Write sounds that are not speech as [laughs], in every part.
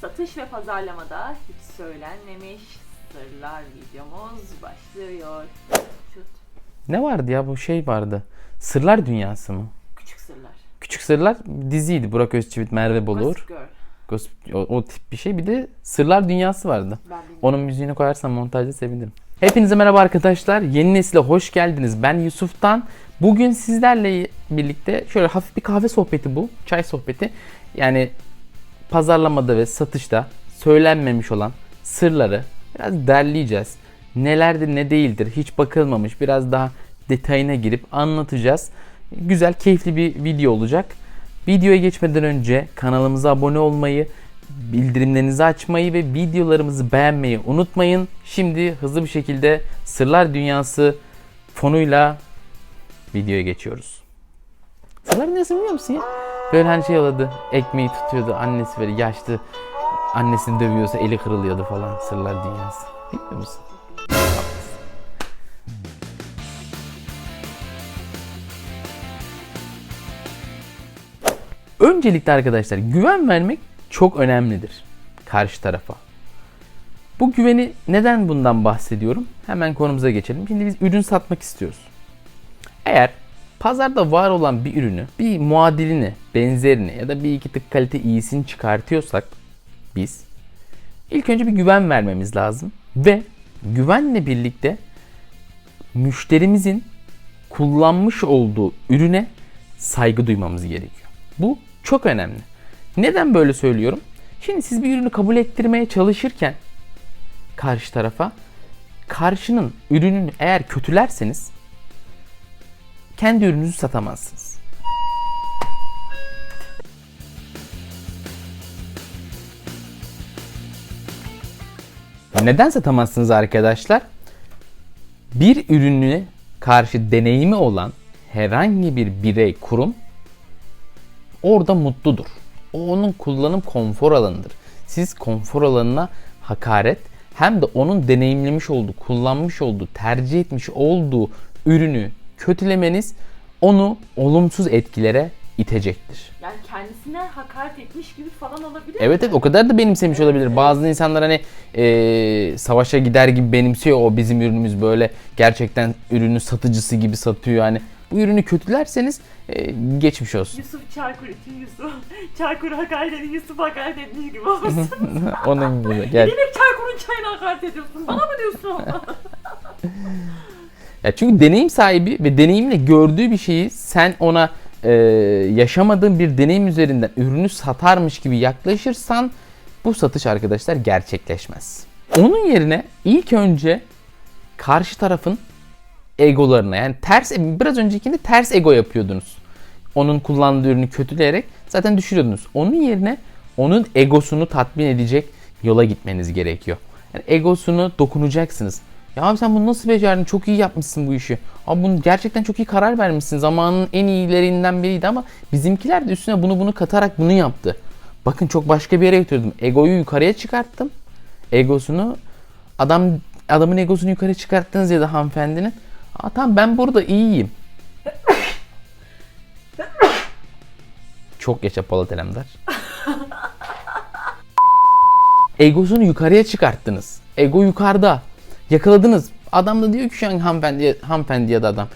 Satış ve pazarlamada hiç söylenmemiş sırlar videomuz başlıyor. Şut. Ne vardı ya bu şey vardı. Sırlar Dünyası mı? Küçük sırlar. Küçük Sırlar diziydi. Burak Özçivit, Merve Bolur. Gossip o, o tip bir şey. Bir de Sırlar Dünyası vardı. Onun müziğini koyarsan montajda sevinirim. Hepinize merhaba arkadaşlar. Yeni nesile hoş geldiniz. Ben Yusuf'tan. Bugün sizlerle birlikte şöyle hafif bir kahve sohbeti bu. Çay sohbeti. Yani pazarlamada ve satışta söylenmemiş olan sırları biraz derleyeceğiz. Nelerdir ne değildir hiç bakılmamış biraz daha detayına girip anlatacağız. Güzel keyifli bir video olacak. Videoya geçmeden önce kanalımıza abone olmayı, bildirimlerinizi açmayı ve videolarımızı beğenmeyi unutmayın. Şimdi hızlı bir şekilde Sırlar Dünyası fonuyla videoya geçiyoruz. Sırlar Dünyası biliyor musun ya? Böyle hani şey oladı. Ekmeği tutuyordu. Annesi böyle yaşlı. Annesini dövüyorsa eli kırılıyordu falan. Sırlar Dünyası. Bilmiyor musun? Öncelikle arkadaşlar güven vermek çok önemlidir karşı tarafa. Bu güveni neden bundan bahsediyorum? Hemen konumuza geçelim. Şimdi biz ürün satmak istiyoruz. Eğer pazarda var olan bir ürünü, bir muadilini, benzerini ya da bir iki tık kalite iyisini çıkartıyorsak biz ilk önce bir güven vermemiz lazım ve güvenle birlikte müşterimizin kullanmış olduğu ürüne saygı duymamız gerekiyor. Bu çok önemli. Neden böyle söylüyorum? Şimdi siz bir ürünü kabul ettirmeye çalışırken karşı tarafa karşının ürününü eğer kötülerseniz kendi ürününüzü satamazsınız. Neden satamazsınız arkadaşlar? Bir ürününe karşı deneyimi olan herhangi bir birey, kurum orada mutludur. O onun kullanım konfor alanıdır. Siz konfor alanına hakaret hem de onun deneyimlemiş olduğu, kullanmış olduğu, tercih etmiş olduğu ürünü kötülemeniz onu olumsuz etkilere itecektir. Yani kendisine hakaret etmiş gibi falan olabilir Evet mi? evet o kadar da benimsemiş olabilir. Bazı insanlar hani eee, savaşa gider gibi benimsiyor o bizim ürünümüz böyle gerçekten ürünün satıcısı gibi satıyor yani. Bu ürünü kötülerseniz eee, geçmiş olsun. Yusuf Çarkur için Yusuf. Çarkur hakaret edin Yusuf hakaret etmiş gibi olsun. [laughs] Onun gibi gel. Demek Çarkur'un çayına hakaret ediyorsun. Bana mı diyorsun? [laughs] Ya çünkü deneyim sahibi ve deneyimle gördüğü bir şeyi sen ona eee, yaşamadığın bir deneyim üzerinden ürünü satarmış gibi yaklaşırsan bu satış arkadaşlar gerçekleşmez. Onun yerine ilk önce karşı tarafın egolarına yani ters biraz öncekinde ters ego yapıyordunuz. Onun kullandığı ürünü kötüleyerek zaten düşürüyordunuz. Onun yerine onun egosunu tatmin edecek yola gitmeniz gerekiyor. Yani egosunu dokunacaksınız. Ya abi sen bunu nasıl becerdin? Çok iyi yapmışsın bu işi. Abi bunu gerçekten çok iyi karar vermişsin. Zamanın en iyilerinden biriydi ama bizimkiler de üstüne bunu bunu katarak bunu yaptı. Bakın çok başka bir yere götürdüm. Egoyu yukarıya çıkarttım. Egosunu adam adamın egosunu yukarı çıkarttınız ya da hanımefendinin. Aa tamam ben burada iyiyim. Çok yaşa Polat Alemdar. [laughs] Egosunu yukarıya çıkarttınız. Ego yukarıda. Yakaladınız. Adam da diyor ki şu an hanımefendi, hanımefendi ya da adam.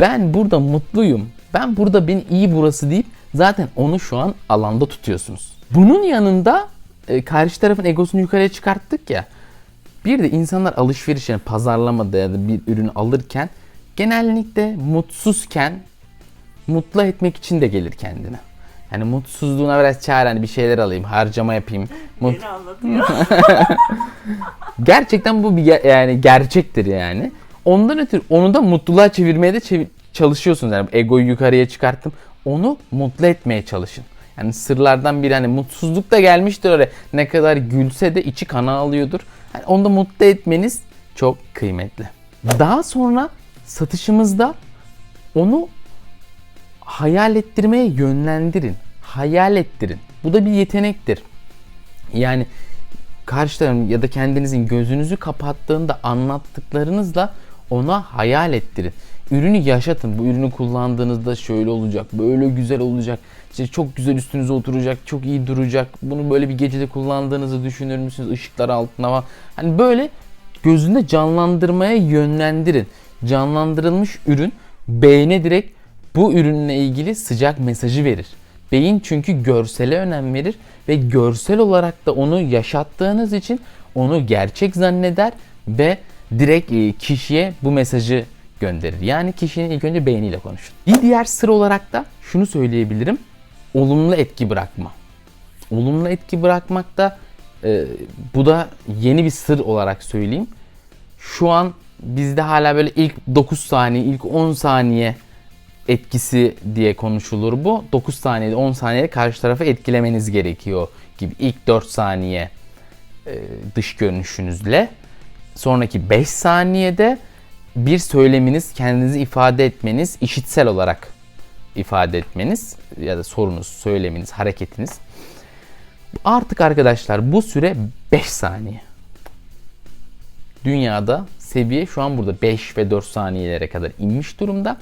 Ben burada mutluyum. Ben burada beni iyi burası deyip zaten onu şu an alanda tutuyorsunuz. Bunun yanında e, karşı tarafın egosunu yukarıya çıkarttık ya. Bir de insanlar alışveriş yani pazarlamada ya da bir ürün alırken genellikle mutsuzken mutlu etmek için de gelir kendine. Yani mutsuzluğuna biraz çare hani bir şeyler alayım, harcama yapayım. Mut- Beni anlatıyor. [laughs] Gerçekten bu bir yani gerçektir yani. Ondan ötürü onu da mutluluğa çevirmeye de çevi- çalışıyorsunuz. Yani egoyu yukarıya çıkarttım. Onu mutlu etmeye çalışın. Yani sırlardan biri hani mutsuzluk da gelmiştir oraya. Ne kadar gülse de içi kana alıyordur. Yani onu da mutlu etmeniz çok kıymetli. Daha sonra satışımızda onu hayal ettirmeye yönlendirin. Hayal ettirin. Bu da bir yetenektir. Yani karşı tarafın ya da kendinizin gözünüzü kapattığında anlattıklarınızla ona hayal ettirin. ürünü yaşatın. Bu ürünü kullandığınızda şöyle olacak, böyle güzel olacak. İşte çok güzel üstünüze oturacak, çok iyi duracak. Bunu böyle bir gecede kullandığınızı düşünür müsünüz? Işıklar altına falan. Hani böyle gözünde canlandırmaya yönlendirin. Canlandırılmış ürün beyne direkt bu ürünle ilgili sıcak mesajı verir. Beyin çünkü görsele önem verir ve görsel olarak da onu yaşattığınız için onu gerçek zanneder ve direkt e, kişiye bu mesajı gönderir. Yani kişinin ilk önce beyniyle konuşun. Bir diğer sır olarak da şunu söyleyebilirim. Olumlu etki bırakma. Olumlu etki bırakmak da e, bu da yeni bir sır olarak söyleyeyim. Şu an bizde hala böyle ilk 9 saniye, ilk 10 saniye etkisi diye konuşulur bu. 9 saniyede 10 saniyede karşı tarafı etkilemeniz gerekiyor gibi. İlk 4 saniye e, dış görünüşünüzle sonraki 5 saniyede bir söyleminiz, kendinizi ifade etmeniz, işitsel olarak ifade etmeniz ya da sorunuz, söyleminiz, hareketiniz. Artık arkadaşlar bu süre 5 saniye. Dünyada seviye şu an burada 5 ve 4 saniyelere kadar inmiş durumda.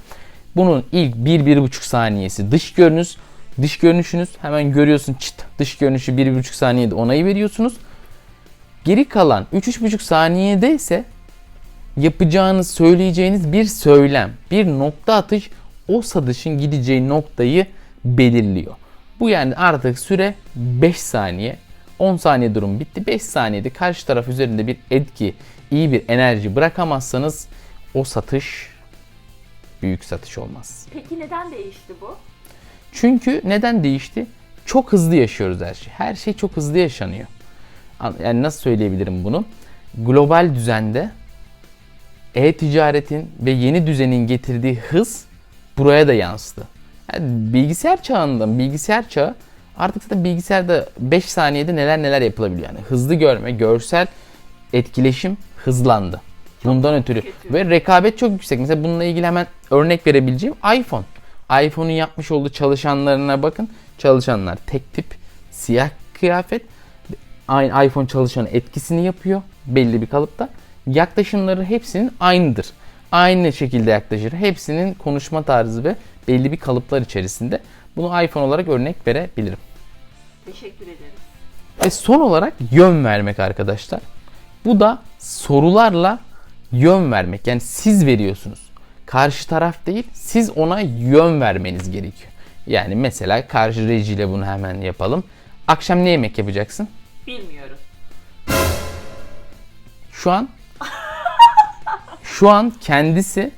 Bunun ilk 1-1,5 saniyesi dış görünüş. Dış görünüşünüz hemen görüyorsun çıt dış görünüşü 1-1,5 saniyede onayı veriyorsunuz. Geri kalan 3-3,5 saniyede ise yapacağınız, söyleyeceğiniz bir söylem, bir nokta atış o satışın gideceği noktayı belirliyor. Bu yani artık süre 5 saniye. 10 saniye durum bitti. 5 saniyede karşı taraf üzerinde bir etki, iyi bir enerji bırakamazsanız o satış büyük satış olmaz. Peki neden değişti bu? Çünkü neden değişti? Çok hızlı yaşıyoruz her şey. Her şey çok hızlı yaşanıyor. An- Yani nasıl söyleyebilirim bunu? Global düzende e-ticaretin ve yeni düzenin getirdiği hız buraya da yansıdı. Yani bilgisayar çağından, bilgisayar çağı artık zaten bilgisayarda 5 saniyede neler neler yapılabiliyor. Yani hızlı görme, görsel etkileşim hızlandı. Bundan ötürü. Ve rekabet çok yüksek. Mesela bununla ilgili hemen örnek verebileceğim iPhone. iPhone'un yapmış olduğu çalışanlarına bakın. Çalışanlar tek tip siyah kıyafet. Aynı iPhone çalışanı etkisini yapıyor belli bir kalıpta. Yaklaşımları hepsinin aynıdır. Aynı şekilde yaklaşır. Hepsinin konuşma tarzı ve belli bir kalıplar içerisinde. Bunu iPhone olarak örnek verebilirim. Teşekkür ederiz. Ve son olarak yön vermek arkadaşlar. Bu da sorularla yön vermek. Yani siz veriyorsunuz. Karşı taraf değil, siz ona yön vermeniz gerekiyor. Yani mesela karşı rejiyle bunu hemen yapalım. Akşam ne yemek yapacaksın? Bilmiyorum. Şu an [laughs] şu an kendisi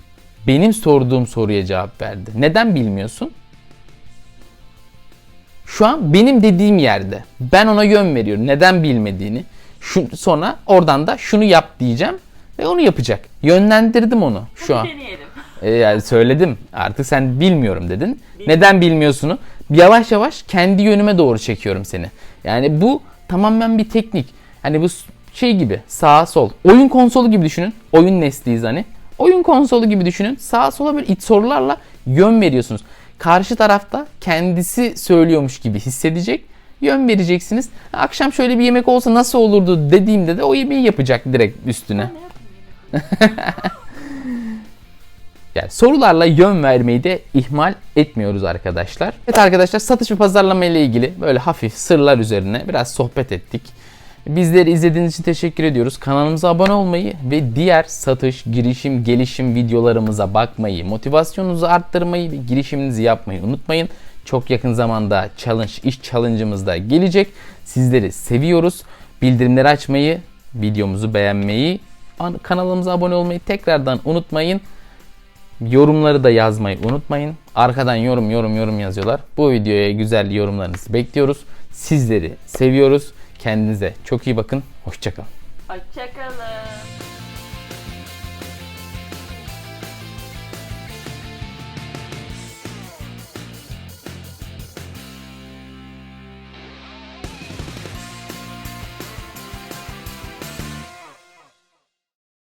benim sorduğum soruya cevap verdi. Neden bilmiyorsun? Şu an benim dediğim yerde. Ben ona yön veriyorum. Neden bilmediğini. Şu, sonra oradan da şunu yap diyeceğim ve onu yapacak. Yönlendirdim onu şu Bunu an. deneyelim. E, yani söyledim. Artık sen bilmiyorum dedin. Neden bilmiyorsunu? Yavaş yavaş kendi yönüme doğru çekiyorum seni. Yani bu tamamen bir teknik. Hani bu şey gibi sağ sol. Oyun konsolu gibi düşünün. Oyun nesliyiz hani. Oyun konsolu gibi düşünün. Sağa sola böyle iç sorularla yön veriyorsunuz. Karşı tarafta kendisi söylüyormuş gibi hissedecek. Yön vereceksiniz. Akşam şöyle bir yemek olsa nasıl olurdu dediğimde de o yemeği yapacak direkt üstüne. Ne yapayım? [laughs] Yani sorularla yön vermeyi de ihmal etmiyoruz arkadaşlar. Evet arkadaşlar satış ve pazarlama ile ilgili böyle hafif sırlar üzerine biraz sohbet ettik. Bizleri izlediğiniz için teşekkür ediyoruz. Kanalımıza abone olmayı ve diğer satış, girişim, gelişim videolarımıza bakmayı, motivasyonunuzu arttırmayı ve girişiminizi yapmayı unutmayın. Çok yakın zamanda challenge, iş challenge'ımız da gelecek. Sizleri seviyoruz. Bildirimleri açmayı, videomuzu beğenmeyi, kanalımıza abone olmayı tekrardan unutmayın. Yorumları da yazmayı unutmayın. Arkadan yorum yorum yorum yazıyorlar. Bu videoya güzel yorumlarınızı bekliyoruz. Sizleri seviyoruz. Kendinize çok iyi bakın. Hoşçakalın. Hoşçakalın.